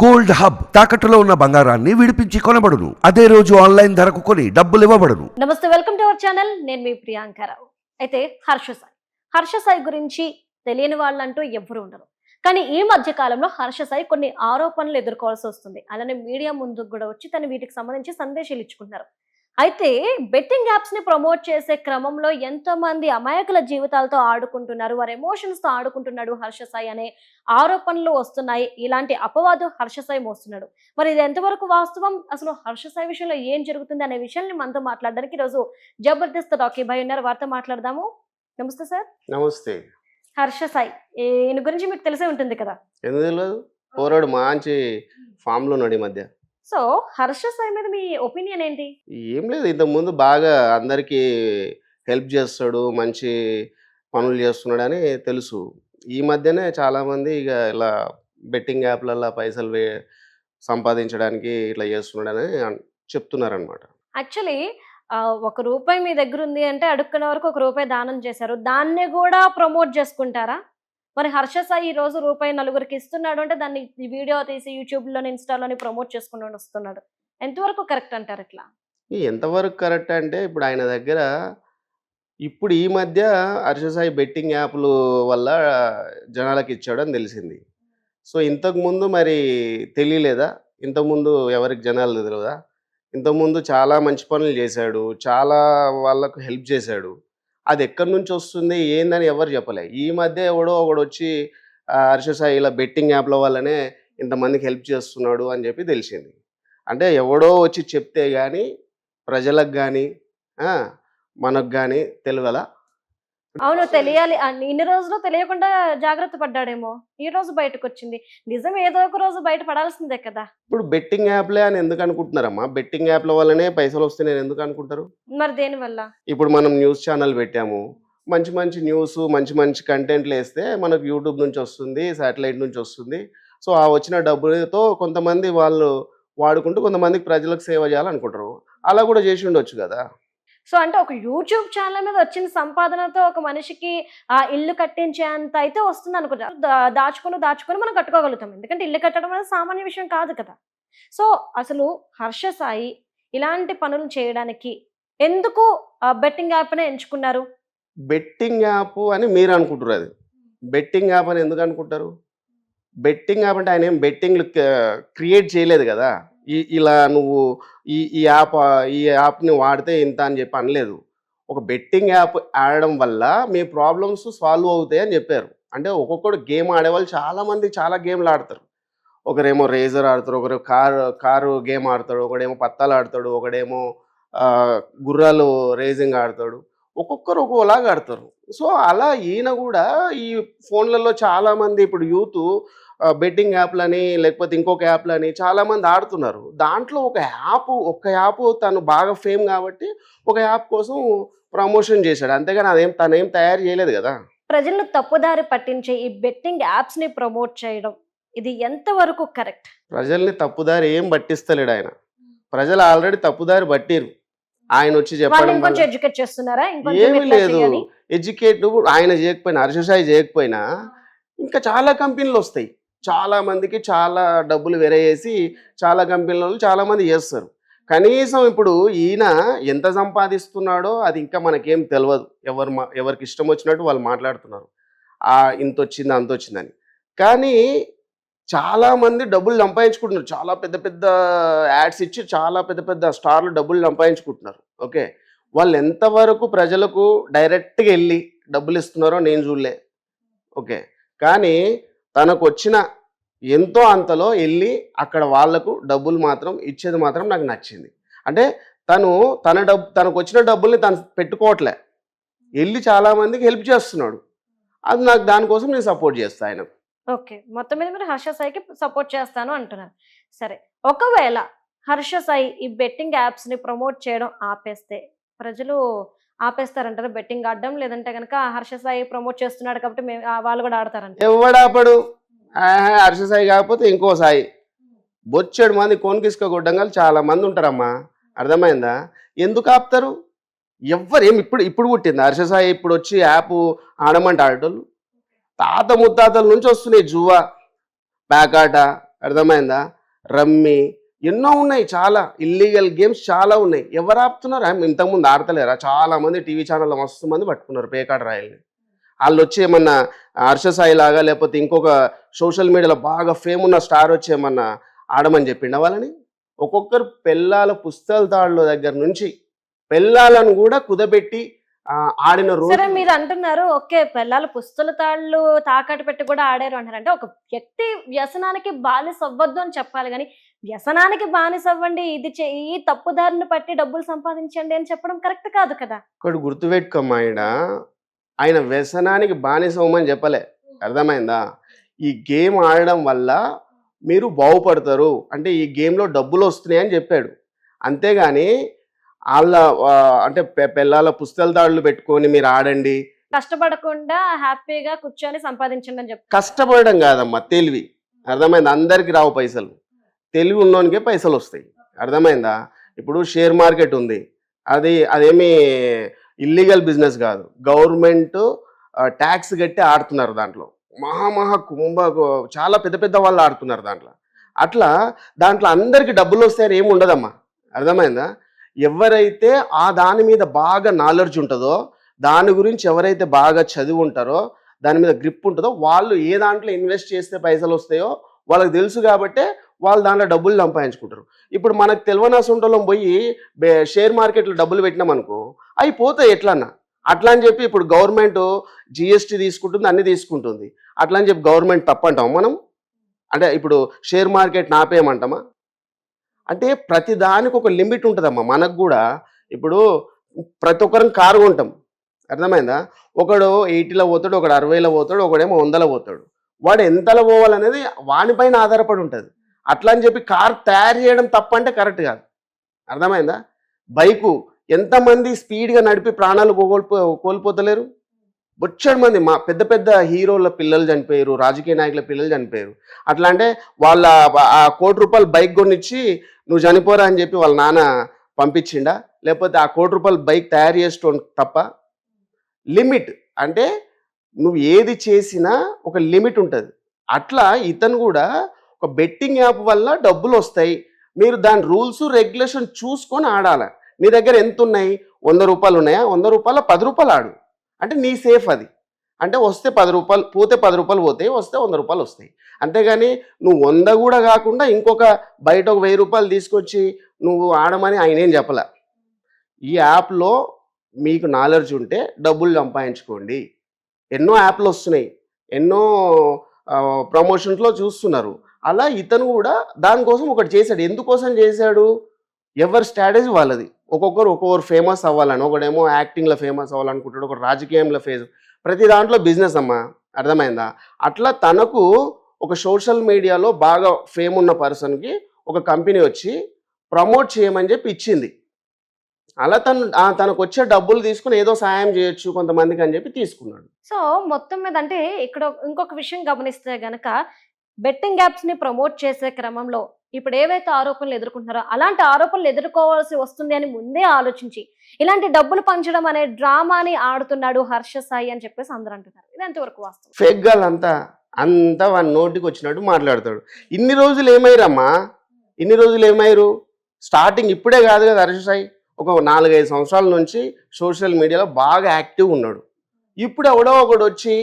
Gold hub తాకట్టులో ఉన్న బంగారాన్ని విడిపించి కొనబడును. అదే రోజు ఆన్లైన్ ధరకు కొని డబ్బులు ఇవ్వబడును. నమస్తే వెల్కమ్ టు అవర్ ఛానల్. నేను మీ ప్రియాంకరావు అయితే హర్ష సాయి. హర్ష సాయి గురించి తెలియని వాళ్ళంటూ ఎవ్వరు ఉండరు. కానీ ఈ మధ్య కాలంలో హర్ష సాయి కొన్ని ఆరోపణలు ఎదుర్కోవాల్సి వస్తుంది. అలానే మీడియా ముందుకు కూడా వచ్చి తను వీటికి సంబంధించి సందేశాలు ఇచ్చుకుంటున్నారు. అయితే బెట్టింగ్ యాప్స్ని ప్రమోట్ చేసే క్రమంలో ఎంతో మంది అమాయకుల జీవితాలతో ఆడుకుంటున్నారు వారి ఎమోషన్స్తో ఆడుకుంటున్నాడు హర్ష సాయి అనే ఆరోపణలు వస్తున్నాయి. ఇలాంటి అపవాదు హర్ష సాయి మోస్తున్నాడు. మరి ఇది ఎంతవరకు వాస్తవం? అసలు హర్ష సాయి విషయంలో ఏం జరుగుతుంది అనే విషయాన్ని మనతో మాట్లాడడానికి ఈరోజు జబర్దస్త్ టాకీ భాయ్ ఉన్నారు వారితో మాట్లాడదాము. నమస్తే సార్. నమస్తే. హర్ష సాయి ఈయన గురించి మీకు తెలిసే ఉంటుంది కదా? ఎందుకు పోరాడు మంచి ఫామ్లో ఉన్నాడు ఈ మధ్య. సో హర్ష సాయి మీద మీ ఒపీనియన్ ఏంటి? ఏం లేదు ఇంతకుముందు బాగా అందరికీ హెల్ప్ చేస్తాడు మంచి పనులు చేస్తున్నాడు అని తెలుసు. ఈ మధ్యనే చాలా మంది ఇక ఇలా బెట్టింగ్ యాప్లల్లో పైసలు వే సంపాదించడానికి ఇట్లా చేస్తున్నాడని అన్- చెప్తున్నారనమాట యాక్చువల్లీ ఒక రూపాయి మీ దగ్గర ఉంది అంటే అడుక్కునే వరకు ఒక రూపాయి దానం చేశారు. దాన్ని కూడా ప్రమోట్ చేసుకుంటారా? మరి హర్ష సాయి ఈ రోజు రూపాయి నలుగురికి ఇస్తున్నాడు అంటే దాన్ని వీడియో తీసి యూట్యూబ్లోని ఇన్స్టాలోని ప్రమోట్ చేసుకుని వస్తున్నాడు. ఎంతవరకు కరెక్ట్ అంటారు ఇట్లా? ఎంతవరకు కరెక్ట్ అంటే ఇప్పుడు ఆయన దగ్గర ఇప్పుడు ఈ మధ్య హర్ష సాయి బెట్టింగ్ యాప్లు వల్ల జనాలకు ఇచ్చాడని తెలిసింది. సో ఇంతకుముందు మరి తెలియలేదా? ఇంతకుముందు ఎవరికి జనాలు తెలియదా ఇంతకుముందు చాలా మంచి పనులు చేశాడు చాలా వాళ్ళకు హెల్ప్ చేశాడు. అది ఎక్కడి నుంచి వస్తుంది? ఏందని ఎవరు చెప్పలే. ఈ మధ్య ఎవడో ఒకడు వచ్చి ఆ, హర్షసాయి ఇలా బెట్టింగ్ యాప్ల వల్లనే ఇంతమందికి హెల్ప్ చేస్తున్నాడు అని చెప్పి తెలిసింది. అంటే ఎవడో వచ్చి చెప్తే కానీ ప్రజలకు కానీ మనకు కానీ తెలియదా? అవును తెలియాలి. ఇన్ని రోజులు తెలియకుండా జాగ్రత్త పడ్డాడేమో. ఈ రోజు బయటకు వచ్చింది నిజం ఏదో ఒక రోజు బయట పడాల్సిందే కదా. ఇప్పుడు బెట్టింగ్ యాప్లే అని ఎందుకు అనుకుంటున్నారమ్మా? బెట్టింగ్ యాప్ల వల్లనే పైసలు వస్తే నేను ఎందుకు అనుకుంటారు? మరి దేని వల్ల? ఇప్పుడు మనం న్యూస్ ఛానల్ పెట్టాము. మంచి మంచి న్యూస్ మంచి మంచి కంటెంట్లు వేస్తే మనకు యూట్యూబ్ నుంచి వస్తుంది శాటిలైట్ నుంచి వస్తుంది. సో ఆ వచ్చిన డబ్బులతో కొంతమంది వాళ్ళు వాడుకుంటూ కొంతమందికి ప్రజలకు సేవ చేయాలనుకుంటారు. అలా కూడా చేసి ఉండొచ్చు కదా. సో అంటే ఒక యూట్యూబ్ ఛానల్ మీద వచ్చిన సంపాదనతో ఒక మనిషికి ఆ ఇల్లు కట్టించేంత అయితే వస్తుంది అనుకుంటారు దాచుకొని దాచుకొని మనం కట్టుకోగలుగుతాం. ఎందుకంటే ఇల్లు కట్టడం అనేది సామాన్య విషయం కాదు కదా. సో అసలు హర్ష సాయి ఇలాంటి పనులు చేయడానికి ఎందుకు బెట్టింగ్ యాప్నే ఎంచుకున్నారు? బెట్టింగ్ యాప్ అని మీరు అనుకుంటారు అది. బెట్టింగ్ యాప్ అని ఎందుకు అనుకుంటారు? బెట్టింగ్ యాప్ అంటే ఆయన ఏం బెట్టింగ్లు క్రియేట్ చేయలేదు కదా. ఇలా నువ్వు ఈ ఈ యాప్ ఈ యాప్ని వాడితే ఇంత అని చెప్పి అనలేదు. ఒక బెట్టింగ్ యాప్ ఆడడం వల్ల మీ ప్రాబ్లమ్స్ సాల్వ్ అవుతాయి అని చెప్పారు. అంటే ఒక్కొక్కడు గేమ్ ఆడేవాళ్ళు చాలామంది చాలా గేమ్లు ఆడతారు. ఒకరేమో రేజర్ ఆడతారు ఒకరు కారు కారు గేమ్ ఆడతాడు ఒకడేమో పత్తాలు ఆడతాడు ఒకడేమో గుర్రాలు రేసింగ్ ఆడతాడు. ఒక్కొక్కరు ఒక్కోలాగా ఆడతారు. సో అలా ఈయన కూడా ఈ ఫోన్లలో చాలామంది ఇప్పుడు యూత్ బెట్టింగ్ యాప్లని లేకపోతే ఇంకొక యాప్లని చాలా మంది ఆడుతున్నారు. దాంట్లో ఒక యాప్ ఒక యాప్ తను బాగా ఫేమ్ కాబట్టి ఒక యాప్ కోసం ప్రమోషన్ చేశాడు. అంతేగాని అదేం తనేం తయారు చేయలేదు కదా. ప్రజలను తప్పుదారి పట్టించే ఈ బెట్టింగ్ యాప్స్ని ప్రమోట్ చేయడం ఇది ఎంతవరకు కరెక్ట్ ప్రజల్ని తప్పుదారి ఏం పట్టిస్తలేడు ఆయన. ప్రజలు ఆల్రెడీ తప్పుదారి పట్టిరు. ఆయన వచ్చి చెప్పడం ఎడ్యుకేట్ చేస్తున్నారా? ఏమీ లేదు? ఎడ్యుకేట్ ఆయన చేయకపోయినా హర్షసాయి చేయకపోయినా ఇంకా చాలా కంపెనీలు వస్తాయి. చాలా మందికి చాలా డబ్బులు వెరేసి చాలా కంపెనీలలో చాలామంది చేస్తారు. కనీసం ఇప్పుడు ఈయన ఎంత సంపాదిస్తున్నాడో అది ఇంకా మనకేం తెలియదు ఎవరు మా ఎవరికి ఇష్టం వచ్చినట్టు వాళ్ళు మాట్లాడుతున్నారు. ఆ ఇంత వచ్చింది అంత వచ్చిందని. కానీ చాలామంది డబ్బులు సంపాదించుకుంటున్నారు. చాలా పెద్ద పెద్ద యాడ్స్ ఇచ్చి చాలా పెద్ద పెద్ద స్టార్లు డబ్బులు సంపాదించుకుంటున్నారు. ఓకే? వాళ్ళు ఎంతవరకు ప్రజలకు డైరెక్ట్గా వెళ్ళి డబ్బులు ఇస్తున్నారో నేను చూడలే. ఓకే? కానీ తనకు వచ్చిన ఎంతో అంతలో వెళ్ళి అక్కడ వాళ్ళకు డబ్బులు మాత్రం ఇచ్చేది మాత్రం నాకు నచ్చింది. అంటే తను తన డబ్బు తనకు వచ్చిన డబ్బుల్ని తను పెట్టుకోవట్లే. వెళ్ళి చాలా మందికి హెల్ప్ చేస్తున్నాడు. అది నాకు దానికోసం నేను సపోర్ట్ చేస్తాను ఆయన ఓకే. మొత్తం మీద మీరు హర్ష సాయికి సపోర్ట్ చేస్తాను అంటున్నారు. సరే. ఒకవేళ హర్ష సాయి ఈ బెట్టింగ్ యాప్స్ని ప్రమోట్ చేయడం ఆపేస్తే ప్రజలు ఆపేస్తారంటారు బెట్టింగ్ ఆడడం లేదంటే కనుక హర్ష సాయి ప్రమోట్ చేస్తున్నాడు కాబట్టి మేము ఆ, వాళ్ళు కూడా ఆడతారంట. ఎవడాపడు హర్ష సాయి కాకపోతే ఇంకో సాయి. బొచ్చేడు మంది కోనికిసుక గొడ్డంగాలు చాలా మంది ఉంటారమ్మా. అర్థమైందా? ఎందుకు ఆపుతారు? ఎవ్వరు ఏం ఇప్పుడు ఇప్పుడు పుట్టింది? హర్ష సాయి ఇప్పుడు వచ్చి యాప్ ఆడమంటే ఆడేటోళ్ళు? తాత ముత్తాతల నుంచి వస్తున్నాయి జువా ప్యాకాట అర్థమైందా? రమ్మి ఎన్నో ఉన్నాయి చాలా. ఇల్లీగల్ గేమ్స్ చాలా ఉన్నాయి. ఎవరు ఆపుతున్నారు? ఆమె ఇంతకుముందు ఆడతలేరా? చాలా మంది టీవీ ఛానల్లో మస్తు మంది పట్టుకున్నారు పేకాట రాయల్ని. వాళ్ళు వచ్చి ఏమన్నా హర్షసాయి లాగా లేకపోతే ఇంకొక సోషల్ మీడియాలో బాగా ఫేమ్ ఉన్న స్టార్ వచ్చి ఏమన్నా ఆడమని చెప్పిండ వాళ్ళని? ఒక్కొక్కరు పెళ్ళాల పుస్తల తాళ్ళ దగ్గర నుంచి పెళ్ళాలను కూడా కుదబెట్టి ఆడిన రోజు సరే మీరు అంటున్నారు ఓకే పిల్లలు పుస్తల తాళ్ళు తాకట్టు పెట్టి కూడా ఆడారు అంటారు అంటే ఒక వ్యక్తి వ్యసనానికి బానిస అవ్వద్దు అని చెప్పాలి కానీ వ్యసనానికి బానిస అవ్వండి ఇది చే- ఈ తప్పుదారిని పట్టి డబ్బులు సంపాదించండి అని చెప్పడం కరెక్ట్ కాదు కదా? ఒకటి గుర్తుపెట్టుకోమ్మా ఆయన ఆయన వ్యసనానికి బానిసమని చెప్పలే. అర్థమైందా? ఈ గేమ్ ఆడడం వల్ల మీరు బాగుపడతారు. అంటే ఈ గేమ్లో డబ్బులు వస్తున్నాయి అని చెప్పాడు. అంతేగాని వాళ్ళ అంటే పిల్లల పుస్తల తాళ్ళు పెట్టుకొని మీరు ఆడండి. కష్టపడకుండా హ్యాపీగా కూర్చొని సంపాదించండి అని చెప్తారు కష్టపడడం కాదమ్మా తెలివి. అర్థమైందా? అందరికి రావు పైసలు. తెలివి ఉన్నోనికే పైసలు వస్తాయి. అర్థమైందా? ఇప్పుడు షేర్ మార్కెట్ ఉంది. అది అదేమి ఇల్లీగల్ బిజినెస్ కాదు. గవర్నమెంట్ ట్యాక్స్ కట్టి ఆడుతున్నారు దాంట్లో. మహా మహా కుంభ చాలా పెద్ద పెద్ద వాళ్ళు ఆడుతున్నారు దాంట్లో. అట్లా దాంట్లో అందరికి డబ్బులు వస్తాయని ఏమి ఉండదమ్మా. అర్థమైందా? ఎవరైతే ఆ దాని మీద బాగా నాలెడ్జ్ ఉంటుందో దాని గురించి ఎవరైతే బాగా చదివి ఉంటారో దాని మీద గ్రిప్ ఉంటుందో వాళ్ళు ఏ దాంట్లో ఇన్వెస్ట్ చేస్తే పైసలు వస్తాయో వాళ్ళకి తెలుసు కాబట్టే వాళ్ళు దాంట్లో డబ్బులు సంపాదించుకుంటారు. ఇప్పుడు మనకు తెలియని సొంటలో పోయి షేర్ మార్కెట్లో డబ్బులు పెట్టినాం అనుకో అవి పోతాయి ఎట్లన్నా. అట్లా అని చెప్పి ఇప్పుడు గవర్నమెంట్ జిఎస్టీ తీసుకుంటుంది అన్ని తీసుకుంటుంది. అట్లా అని చెప్పి గవర్నమెంట్ తప్పంటాం మనం? అంటే ఇప్పుడు షేర్ మార్కెట్ నాపేయమంటామా? అంటే ప్రతి దానికి ఒక లిమిట్ ఉంటుందమ్మా. మనకు కూడా ఇప్పుడు ప్రతి ఒక్కరం కారు కొంటాం. అర్థమైందా? ఒకడు ఎయిటీలో పోతాడు ఒకడు అరవైలో పోతాడు ఒకడేమో వందలో పోతాడు. వాడు ఎంతలో పోవాలనేది వానిపైన ఆధారపడి ఉంటుంది. అట్లా అని చెప్పి కార్ తయారు చేయడం తప్పంటే కరెక్ట్ కాదు. అర్థమైందా? బైకు ఎంతమంది స్పీడ్గా నడిపి ప్రాణాలు పోగొల్పో కోల్పోతలేరు? బొచ్చడి మంది మా పెద్ద పెద్ద హీరోల పిల్లలు చనిపోయారు రాజకీయ నాయకుల పిల్లలు చనిపోయారు. అట్లా అంటే వాళ్ళ ఆ కోటి రూపాయలు బైక్ కొనిచ్చి నువ్వు చనిపోరా అని చెప్పి వాళ్ళ నాన్న పంపించిండా? లేకపోతే ఆ కోటి రూపాయలు బైక్ తయారు చేసుకోండి తప్ప? లిమిట్ అంటే నువ్వు ఏది చేసినా ఒక లిమిట్ ఉంటుంది. అట్లా ఇతను కూడా ఒక బెట్టింగ్ యాప్ వల్ల డబ్బులు వస్తాయి. మీరు దాని రూల్స్ రెగ్యులేషన్ చూసుకొని ఆడాలి. నీ దగ్గర ఎంత ఉన్నాయి వంద రూపాయలు ఉన్నాయా? వంద రూపాయల పది రూపాయలు ఆడు. అంటే నీ సేఫ్ అది. అంటే వస్తే పది రూపాయలు పోతే పది రూపాయలు పోతాయి వస్తే వంద రూపాయలు వస్తాయి. అంతేగాని నువ్వు వంద కూడా కాకుండా ఇంకొక బయట ఒక వెయ్యి రూపాయలు తీసుకొచ్చి నువ్వు ఆడమని ఆయన ఏం చెప్పలే? ఈ యాప్లో మీకు నాలెడ్జ్ ఉంటే డబ్బులు సంపాదించుకోండి. ఎన్నో యాప్లు వస్తున్నాయి. ఎన్నో ప్రమోషన్స్లో చూస్తున్నారు. అలా ఇతను కూడా దానికోసం ఒకటి చేశాడు. ఎందుకోసం చేశాడు? ఎవరి స్ట్రాటజీ వాళ్ళది. ఒక్కొక్కరు ఒక్కొక్కరు ఫేమస్ అవ్వాలని ఒకడేమో యాక్టింగ్లో ఫేమస్ అవ్వాలనుకుంటాడు ఒకటి రాజకీయంలో ఫేస్ ప్రతి దాంట్లో బిజినెస్ అమ్మా అర్థమైందా? అట్లా తనకు ఒక సోషల్ మీడియాలో బాగా ఫేమ్ ఉన్న పర్సన్కి ఒక కంపెనీ వచ్చి ప్రమోట్ చేయమని చెప్పి ఇచ్చింది. అలా తను తనకు వచ్చే డబ్బులు తీసుకుని ఏదో సాయం చేయొచ్చు కొంతమందికి అని చెప్పి తీసుకున్నాడు. సో మొత్తం మీద అంటే ఇక్కడ ఇంకొక విషయం గమనిస్తే గనక బెట్టింగ్ యాప్స్ని ప్రమోట్ చేసే క్రమంలో ఇప్పుడు ఏవైతే ఆరోపణలు ఎదుర్కొంటున్నారో అలాంటి ఆరోపణలు ఎదుర్కోవాల్సి వస్తుంది అని ముందే ఆలోచించి ఇలాంటి డబ్బులు పంచడం అనే డ్రామాని ఆడుతున్నాడు హర్ష సాయి అని చెప్పేసి అందరూ అంటున్నారు. ఇది ఎంతవరకు వాస్తవం? ఫేక్ గాల్ అంతా అంతా వాడి నోటికి వచ్చినట్టు మాట్లాడతాడు. ఇన్ని రోజులు ఏమైరమ్మా ఇన్ని రోజులు ఏమైరు స్టార్టింగ్ ఇప్పుడే కాదు కదా హర్ష సాయి. ఒక నాలుగైదు సంవత్సరాల నుంచి సోషల్ మీడియాలో బాగా యాక్టివ్ ఉన్నాడు. ఇప్పుడు ఎవడో ఒకడు వచ్చి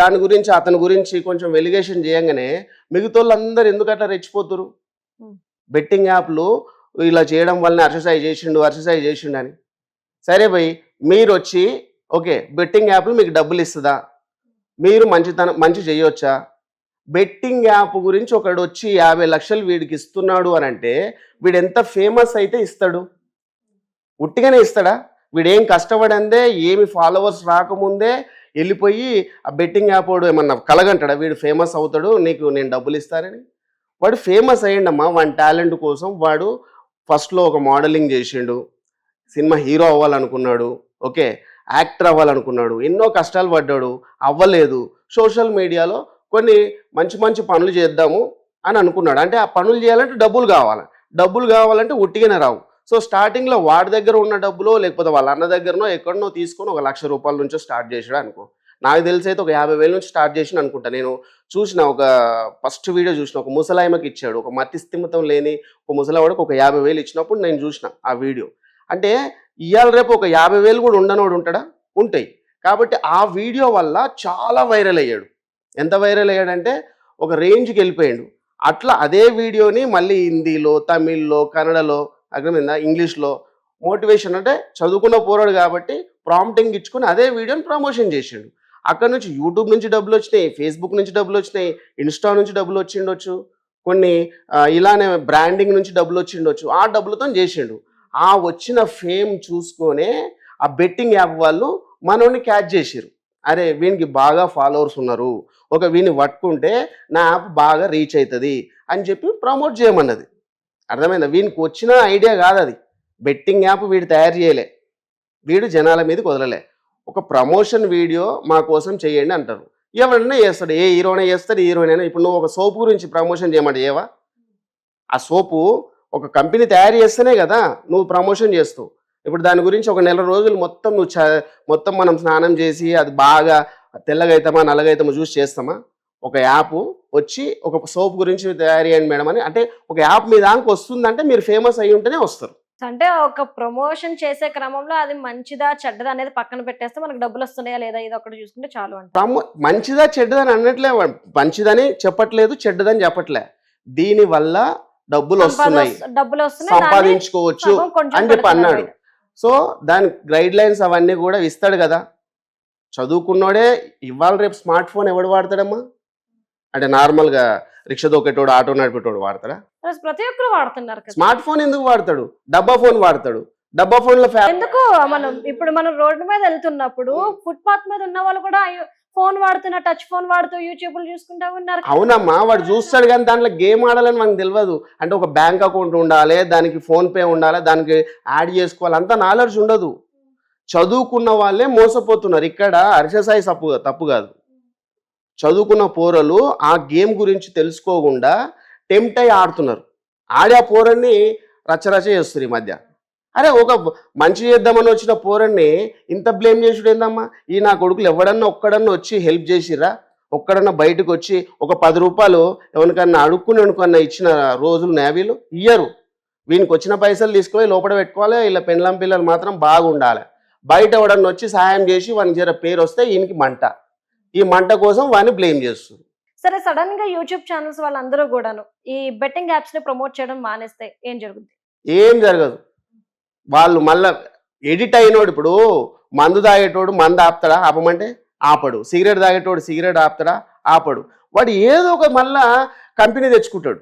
దాని గురించి అతని గురించి కొంచెం వెలిగేషన్ చేయంగానే మిగతా వాళ్ళందరూ ఎందుకు అట్లా రెచ్చిపోతురు. బెట్టింగ్ యాప్లు ఇలా చేయడం వల్ల హర్షసాయి చేసిండు హర్షసాయి చేసిండు అని. సరే భయ్ మీరు వచ్చి ఓకే బెట్టింగ్ యాప్లు మీకు డబ్బులు ఇస్తుందా? మీరు మంచితనం మంచి చేయొచ్చా? బెట్టింగ్ యాప్ గురించి ఒకడు వచ్చి యాభై లక్షలు వీడికి ఇస్తున్నాడు అని అంటే వీడు ఎంత ఫేమస్ అయితే ఇస్తాడు? ఉట్టిగానే ఇస్తాడా? వీడేం కష్టపడందే ఏమి ఫాలోవర్స్ రాకముందే వెళ్ళిపోయి ఆ బెట్టింగ్ యాప్ వాడు ఏమన్నా కలగంటాడా? వీడు ఫేమస్ అవుతాడు నీకు నేను డబ్బులు ఇస్తానని వాడు ఫేమస్ అయ్యిండమ్మా వాడి టాలెంట్ కోసం వాడు ఫస్ట్లో ఒక మోడలింగ్ చేసిండు. సినిమా హీరో అవ్వాలనుకున్నాడు ఓకే? యాక్టర్ అవ్వాలనుకున్నాడు ఎన్నో కష్టాలు పడ్డాడు అవ్వలేదు. సోషల్ మీడియాలో కొన్ని మంచి మంచి పనులు చేద్దాము అని అనుకున్నాడు. అంటే ఆ పనులు చేయాలంటే డబ్బులు కావాలి. డబ్బులు కావాలంటే ఉట్టిగానే రావు. సో స్టార్టింగ్లో వాడి దగ్గర ఉన్న డబ్బులో లేకపోతే వాళ్ళ అన్న దగ్గరనో ఎక్కడనో తీసుకొని ఒక లక్ష రూపాయల నుంచో స్టార్ట్ చేసాడు అనుకో. నాకు తెలిసి అయితే ఒక యాభై వేల నుంచి స్టార్ట్ చేసిన అనుకుంటా. నేను చూసిన ఒక ఫస్ట్ వీడియో చూసిన ఒక ముసలాయమకి ఇచ్చాడు. ఒక మతిస్థిమితం లేని ఒక ముసలావాడికి ఒక యాభై వేలు ఇచ్చినప్పుడు నేను చూసిన ఆ వీడియో అంటే ఇవాళ రేపు ఒక యాభై వేలు కూడా ఉండనోడు ఉంటాడా? ఉంటాయి. కాబట్టి ఆ వీడియో వల్ల చాలా వైరల్ అయ్యాడు. ఎంత వైరల్ అయ్యాడంటే ఒక రేంజ్కి వెళ్ళిపోయాడు. అట్లా అదే వీడియోని మళ్ళీ హిందీలో తమిళ్ళో కన్నడలో అర్థమైందా? ఇంగ్లీష్లో. మోటివేషన్ అంటే చదువుకున్న పోరాడు కాబట్టి ప్రాంప్టింగ్ ఇచ్చుకొని అదే వీడియోని ప్రమోషన్ చేసిండు. అక్కడ నుంచి యూట్యూబ్ నుంచి డబ్బులు వచ్చినాయి ఫేస్బుక్ నుంచి డబ్బులు వచ్చినాయి ఇన్స్టా నుంచి డబ్బులు వచ్చిండొచ్చు కొన్ని ఇలానే బ్రాండింగ్ నుంచి డబ్బులు వచ్చిండొచ్చు ఆ డబ్బులతో చేసిండు. ఆ వచ్చిన ఫేమ్ చూసుకొనే ఆ బెట్టింగ్ యాప్ వాళ్ళు మనోని క్యాచ్ చేసిరు అరే వీనికి బాగా ఫాలోవర్స్ ఉన్నారు. ఒక వీని పట్టుకుంటే నా యాప్ బాగా రీచ్ అవుతుంది అని చెప్పి ప్రమోట్ చేయమన్నది. అర్థమైందా? వీనికి వచ్చిన ఐడియా కాదు అది. బెట్టింగ్ యాప్ వీడు తయారు చేయలే. వీడు జనాల మీదకి వదలలే. ఒక ప్రమోషన్ వీడియో మా కోసం చేయండి అంటారు. ఎవరైనా చేస్తాడు. ఏ హీరోనే చేస్తాడు హీరోయిన్ అయినా. ఇప్పుడు నువ్వు ఒక సోపు గురించి ప్రమోషన్ చేయమంటే ఏవా? ఆ సోపు ఒక కంపెనీ తయారు చేస్తేనే కదా నువ్వు ప్రమోషన్ చేస్తావు. ఇప్పుడు దాని గురించి ఒక నెల రోజులు మొత్తం నువ్వు చ- మొత్తం మనం స్నానం చేసి అది బాగా తెల్లగైతమా అవుతామా చూసి చేస్తామా? ఒక యాప్ వచ్చి ఒక సోప్ గురించి తయారు చేయండి మేడం అని. అంటే ఒక యాప్ మీ దానికి వస్తుందంటే మీరు ఫేమస్ అయి ఉంటేనే వస్తారు. అంటే ఒక ప్రమోషన్ చేసే క్రమంలో అది మంచిదా చెడ్డదా అనేది పక్కన పెట్టేస్తే మనకు డబ్బులు వస్తున్నాయా లేదా ఇది ఒకటి చూసుకుంటే చాలు అంట. మంచిదా చెడ్డదని అనట్లే వా- మంచిదని చెప్పట్లేదు చెడ్డదని చెప్పట్లే. దీని వల్ల డబ్బులు వస్తున్నాయి. డబ్బులు వస్తున్నాయి సంపాదించుకోవచ్చు అని చెప్పి అన్నాడు. సో దాని గైడ్ లైన్స్ అవన్నీ కూడా ఇస్తాడు కదా. చదువుకున్నోడే ఇవాళ రేపు స్మార్ట్ ఫోన్ ఎవడు వాడతాడమ్మా? అంటే నార్మల్గా రిక్షా దొక్కేటోడు ఆటో నడిపేటోడు వాడతాడా. ప్రతి ఒక్కరు వాడుతున్నారు కదా. స్మార్ట్ ఫోన్ ఎందుకు వాడతాడు? డబ్బా ఫోన్ వాడతాడు. డబ్బా ఫోన్లో ఎందుకు? మనం ఇప్పుడు మనం రోడ్డు మీద వెళ్తున్నప్పుడు ఫుట్పాత్ మీద ఉన్న వాళ్ళు కూడా ఫోన్ వాడుతున్న టచ్ ఫోన్ వాడుతూ యూట్యూబ్ చూసుకుంటా ఉన్నారు. అవునమ్మా వాడు చూస్తాడు కానీ దాంట్లో గేమ్ ఆడాలని మనకు తెలియదు అంటే ఒక బ్యాంక్ అకౌంట్ ఉండాలి దానికి ఫోన్ పే ఉండాలి దానికి యాడ్ చేసుకోవాలి అంత నాలెడ్జ్ ఉండదు. చదువుకున్న వాళ్ళే మోసపోతున్నారు. ఇక్కడ హర్షసాయి తప్పు తప్పు కాదు. చదువుకున్న పోరలు ఆ గేమ్ గురించి తెలుసుకోకుండా టెంప్ట్ అయి ఆడుతున్నారు. ఆడే ఆ పోరన్ని రచరచ చేస్తారు ఈ మధ్య. అరే ఒక మంచి చేద్దామని వచ్చిన పోరన్ని ఇంత బ్లేమ్ చేసుడు ఏందమ్మా? ఈ నా కొడుకులు ఎవడన్నా ఒక్కడన్నా వచ్చి హెల్ప్ చేసిరా ఒక్కడన్నా బయటకు వచ్చి ఒక పది రూపాయలు ఎవరికన్నా అడుక్కుని అనుకన్నా ఇచ్చిన రోజులు నేవీలు? ఇయ్యరు. వీనికి వచ్చిన పైసలు తీసుకుపోయి లోపల పెట్టుకోవాలి. ఇలా పెండ్లం పిల్లలు మాత్రం బాగుండాలి. బయట ఎవడన్నా వచ్చి సాయం చేసి వానికి జర పేరు వస్తే ఈయనకి మంట. ఈ మంట కోసం వాడిని బ్లేమ్ చేస్తుంది. సరే సడన్గా యూట్యూబ్ ఛానల్స్ వాళ్ళందరూ కూడాను ఈ బెట్టింగ్ యాప్స్ని ప్రమోట్ చేయడం మానేస్తే ఏం జరుగుతుంది ఏం జరగదు. వాళ్ళు మళ్ళా ఎడిట్ అయినోడు ఇప్పుడు మందు తాగేటోడు మందు ఆపుతాడా? ఆపమంటే ఆపడు. సిగరెట్ తాగేటోడు సిగరెట్ ఆపుతాడా? ఆపడు. వాడు ఏదో ఒక మళ్ళా కంపెనీ తెచ్చుకుంటాడు.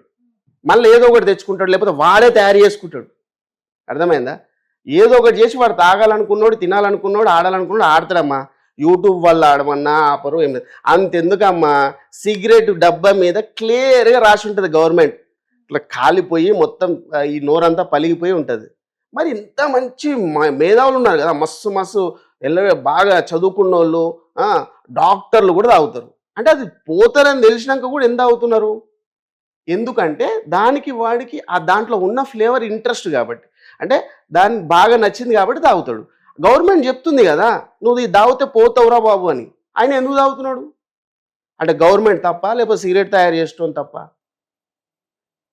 మళ్ళీ ఏదో ఒకటి తెచ్చుకుంటాడు. లేకపోతే వాడే తయారు చేసుకుంటాడు. అర్థమైందా? ఏదో ఒకటి చేసి వాడు తాగాలనుకున్నోడు తినాలనుకున్నోడు ఆడాలనుకున్నాడు ఆడతాడమ్మా. యూట్యూబ్ వల్ల ఆడమన్నా ఆపరు ఏం లేదు. అంతెందుకమ్మా సిగరెట్ డబ్బా మీద క్లియర్గా రాసి ఉంటుంది గవర్నమెంట్. ఇట్లా కాలిపోయి మొత్తం ఈ నోరంతా పలిగిపోయి ఉంటుంది. మరి ఇంత మంచి మ- మేధావులు ఉన్నారు కదా మస్తు మస్తు ఎల్లవే బాగా చదువుకున్న వాళ్ళు డాక్టర్లు కూడా తాగుతారు. అంటే అది పోతారని తెలిసినాక కూడా ఎంత అవుతున్నారు ఎందుకంటే దానికి వాడికి ఆ దాంట్లో ఉన్న ఫ్లేవర్ ఇంట్రెస్ట్ కాబట్టి. అంటే దాని బాగా నచ్చింది కాబట్టి తాగుతాడు. గవర్నమెంట్ చెప్తుంది కదా నువ్వు ఇది తాగితే పోతావురా బాబు అని. ఆయన ఎందుకు తాగుతున్నాడు అంటే గవర్నమెంట్ తప్ప లేకపోతే సిగరెట్ తయారు చేసడం తప్ప.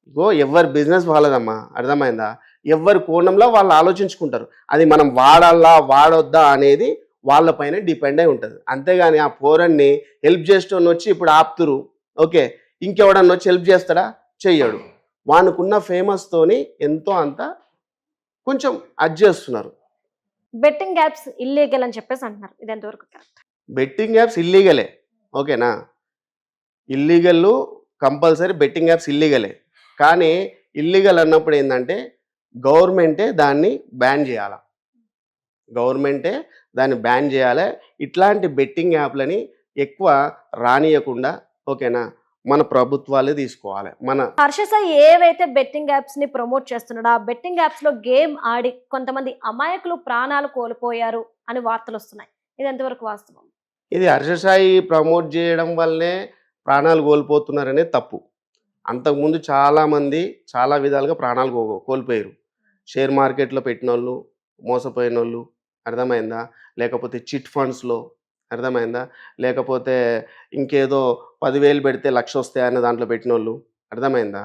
ఇగో ఎవరి బిజినెస్ వాళ్ళదమ్మా అర్థమైందా? ఎవరి కోణంలో వాళ్ళు ఆలోచించుకుంటారు. అది మనం వాడాలా వాడొద్దా అనేది వాళ్ళపైన డిపెండ్ అయి ఉంటుంది. అంతేగాని ఆ పోరన్ని హెల్ప్ చేసేటోని వచ్చి ఇప్పుడు ఆపుతురు. ఓకే ఇంకెవడన్నా వచ్చి హెల్ప్ చేస్తాడా? చెయ్యడు. వానుకున్న ఫేమస్తోని ఎంతో అంత కొంచెం అడ్జస్ట్ చేస్తున్నారు. బెట్టింగ్ యాప్స్ ఇల్లీగల్ అని చెప్పేసి అంటున్నారు. ఇది ఎంతవరకు బెట్టింగ్ యాప్స్ ఇల్లీగలే ఓకేనా? ఇల్లీగల్ కంపల్సరీ బెట్టింగ్ యాప్స్ ఇల్లీగలే కానీ ఇల్లీగల్ అన్నప్పుడు ఏంటంటే గవర్నమెంటే దాన్ని బ్యాన్ చేయాల. గవర్నమెంటే దాన్ని బ్యాన్ చేయాలి. ఇట్లాంటి బెట్టింగ్ యాప్లని ఎక్కువ రానియకుండా ఓకేనా? మన ప్రభుత్వాలే తీసుకోవాలి. మన హర్ష సాయి ఏవైతే బెట్టింగ్ యాప్స్ని ప్రమోట్ చేస్తున్నాడో ఆ బెట్టింగ్ యాప్స్లో గేమ్ ఆడి కొంతమంది అమాయకులు ప్రాణాలు కోల్పోయారు అని వార్తలు వస్తున్నాయి. ఇది ఎంతవరకు వాస్తవం? ఇది హర్షసాయి ప్రమోట్ చేయడం వల్లనే ప్రాణాలు కోల్పోతున్నారనే తప్పు. అంతకుముందు చాలామంది చాలా విధాలుగా ప్రాణాలు కో- కోల్పోయారు. షేర్ మార్కెట్లో పెట్టిన వాళ్ళు మోసపోయిన వాళ్ళు అర్థమైందా? లేకపోతే చిట్ ఫండ్స్లో అర్థమైందా? లేకపోతే ఇంకేదో పదివేలు పెడితే లక్ష వస్తాయనే దాంట్లో పెట్టిన వాళ్ళు అర్థమైందా?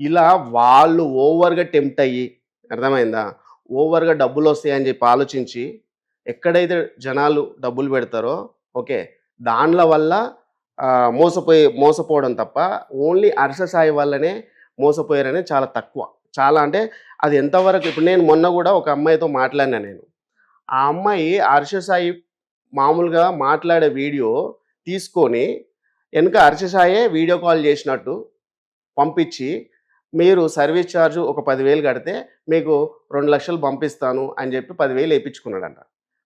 ఇలా వాళ్ళు ఓవర్గా టెంప్ట్ అయ్యి అర్థమైందా? ఓవర్గా డబ్బులు వస్తాయని చెప్పి ఆలోచించి ఎక్కడైతే జనాలు డబ్బులు పెడతారో ఓకే దాండ్ల వల్ల మోసపోయి మోసపోవడం తప్ప ఓన్లీ అర్ష సాయి వల్లనే మోసపోయారనే చాలా తక్కువ. చాలా అంటే అది ఎంతవరకు ఇప్పుడు నేను మొన్న కూడా ఒక అమ్మాయితో మాట్లాడినా నేను. ఆ అమ్మాయి హర్ష సాయి మామూలుగా మాట్లాడే వీడియో తీసుకొని వెనుక హర్ష సాయే వీడియో కాల్ చేసినట్టు పంపించి మీరు సర్వీస్ ఛార్జ్ ఒక పదివేలు కడితే మీకు రెండు లక్షలు పంపిస్తాను అని చెప్పి పదివేలు వేయించుకున్నాడంట.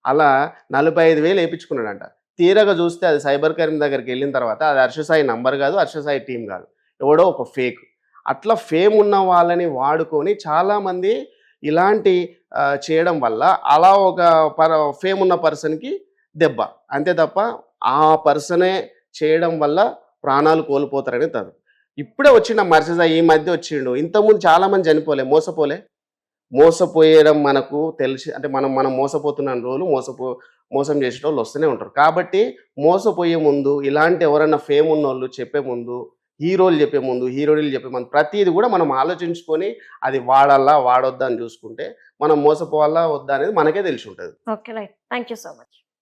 అలా నలభై ఐదు వేలు వేయించుకున్నాడంట. తీరగా చూస్తే అది సైబర్ క్రైమ్ దగ్గరికి వెళ్ళిన తర్వాత అది హర్షసాయి నంబర్ కాదు హర్షసాయి టీం కాదు. ఎవడో ఒక ఫేక్. అట్లా ఫేమ్ ఉన్న వాళ్ళని వాడుకొని చాలామంది ఇలాంటి చేయడం వల్ల అలా ఒక పర ఫేమ్ ఉన్న పర్సన్కి దెబ్బ. అంతే తప్ప ఆ పర్సనే చేయడం వల్ల ప్రాణాలు కోల్పోతారని తదు ఇప్పుడే వచ్చిన మర్సెస్ ఈ మధ్య వచ్చిండు. ఇంతకుముందు చాలా మంది చనిపోలే మోసపోలే. మోసపోయడం మనకు తెలిసి అంటే మనం మనం మోసపోతున్న రోజులు మోసపో మోసం చేసే వాళ్ళు వస్తూనే ఉంటారు. కాబట్టి మోసపోయే ముందు ఇలాంటి ఎవరైనా ఫేమ్ ఉన్న వాళ్ళు చెప్పే ముందు హీరోలు చెప్పే ముందు హీరోయిన్లు చెప్పే ముందు ప్రతిది కూడా మనం ఆలోచించుకొని అది వాడాలా వాడొద్దా అని చూసుకుంటే మనం మోసపోవాలా వద్దా అనేది మనకే తెలిసి ఉంటుంది. Okay right. Thank you so much.